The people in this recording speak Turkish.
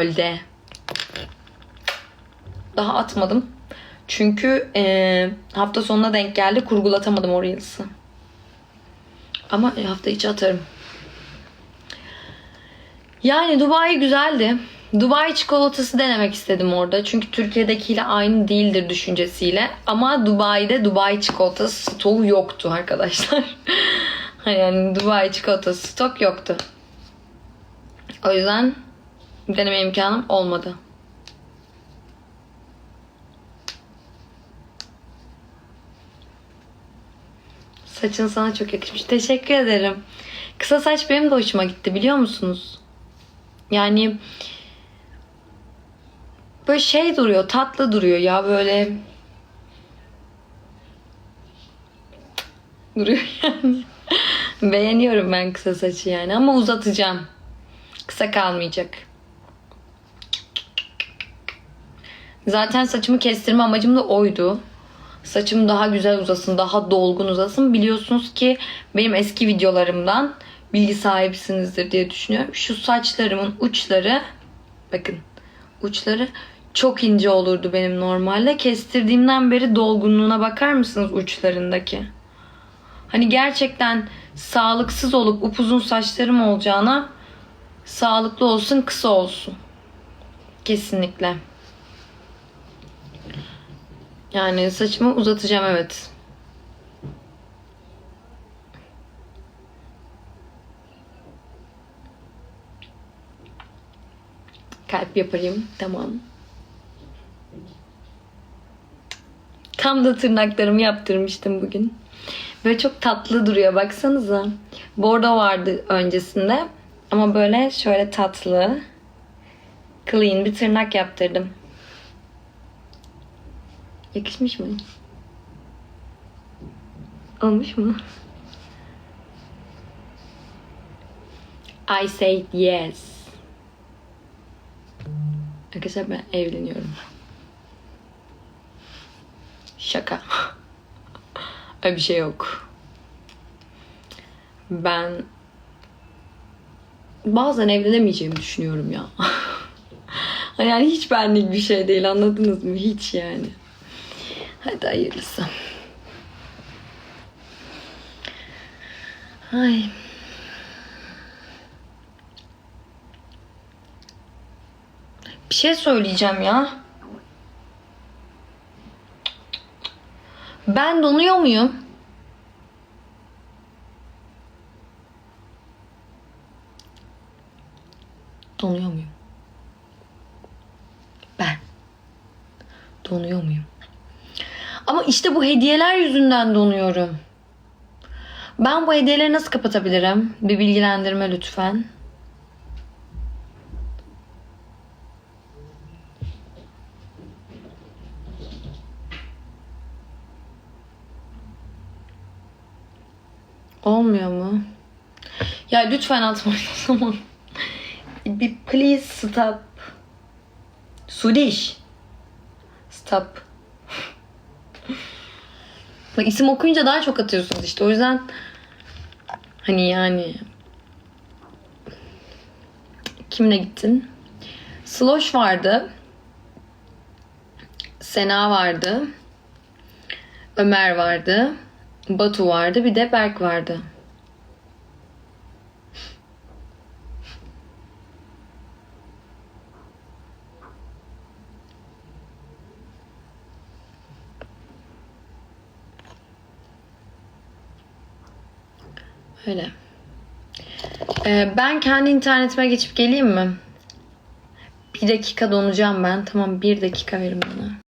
Gölde. Daha atmadım. Çünkü eee, hafta sonuna denk geldi. Kurgulatamadım o Reels'ı. Ama hafta içi atarım. Yani Dubai güzeldi. Dubai çikolatası denemek istedim orada. Çünkü Türkiye'dekiyle aynı değildir düşüncesiyle. Ama Dubai'de Dubai çikolatası stoğu yoktu arkadaşlar. yani Dubai çikolatası stok yoktu. O yüzden deneme imkanım olmadı. Saçın sana çok yakışmış. Teşekkür ederim. Kısa saç benim de hoşuma gitti biliyor musunuz? Yani böyle şey duruyor, tatlı duruyor ya böyle duruyor yani. Beğeniyorum ben kısa saçı yani ama uzatacağım. Kısa kalmayacak. Zaten saçımı kestirme amacım da oydu. Saçım daha güzel uzasın, daha dolgun uzasın. Biliyorsunuz ki benim eski videolarımdan bilgi sahipsinizdir diye düşünüyorum. Şu saçlarımın uçları bakın uçları çok ince olurdu benim normalde. Kestirdiğimden beri dolgunluğuna bakar mısınız uçlarındaki? Hani gerçekten sağlıksız olup upuzun saçlarım olacağına sağlıklı olsun, kısa olsun. Kesinlikle. Yani saçımı uzatacağım evet. Kalp yapayım. Tamam. Tam da tırnaklarımı yaptırmıştım bugün. Böyle çok tatlı duruyor baksanıza. Bordo vardı öncesinde. Ama böyle şöyle tatlı. Clean bir tırnak yaptırdım. Yakışmış mı? Olmuş mu? I said yes. Arkadaşlar ben evleniyorum. Şaka. Öyle bir şey yok. Ben bazen evlenemeyeceğimi düşünüyorum ya. yani hiç benlik bir şey değil anladınız mı? Hiç yani. Hadi hayırlısı. Ay. Bir şey söyleyeceğim ya. Ben donuyor muyum? Donuyor muyum? Ben. Donuyor muyum? Ama işte bu hediyeler yüzünden donuyorum. Ben bu hediyeleri nasıl kapatabilirim? Bir bilgilendirme lütfen. Olmuyor mu? Ya lütfen atmayın o zaman. Bir please stop. Sudiş. Stop. Bak isim okuyunca daha çok atıyorsunuz işte. O yüzden hani yani kimle gittin? Sloş vardı. Sena vardı. Ömer vardı. Batu vardı. Bir de Berk vardı. Öyle. Ee, ben kendi internetime geçip geleyim mi? Bir dakika donacağım ben. Tamam bir dakika verin bana.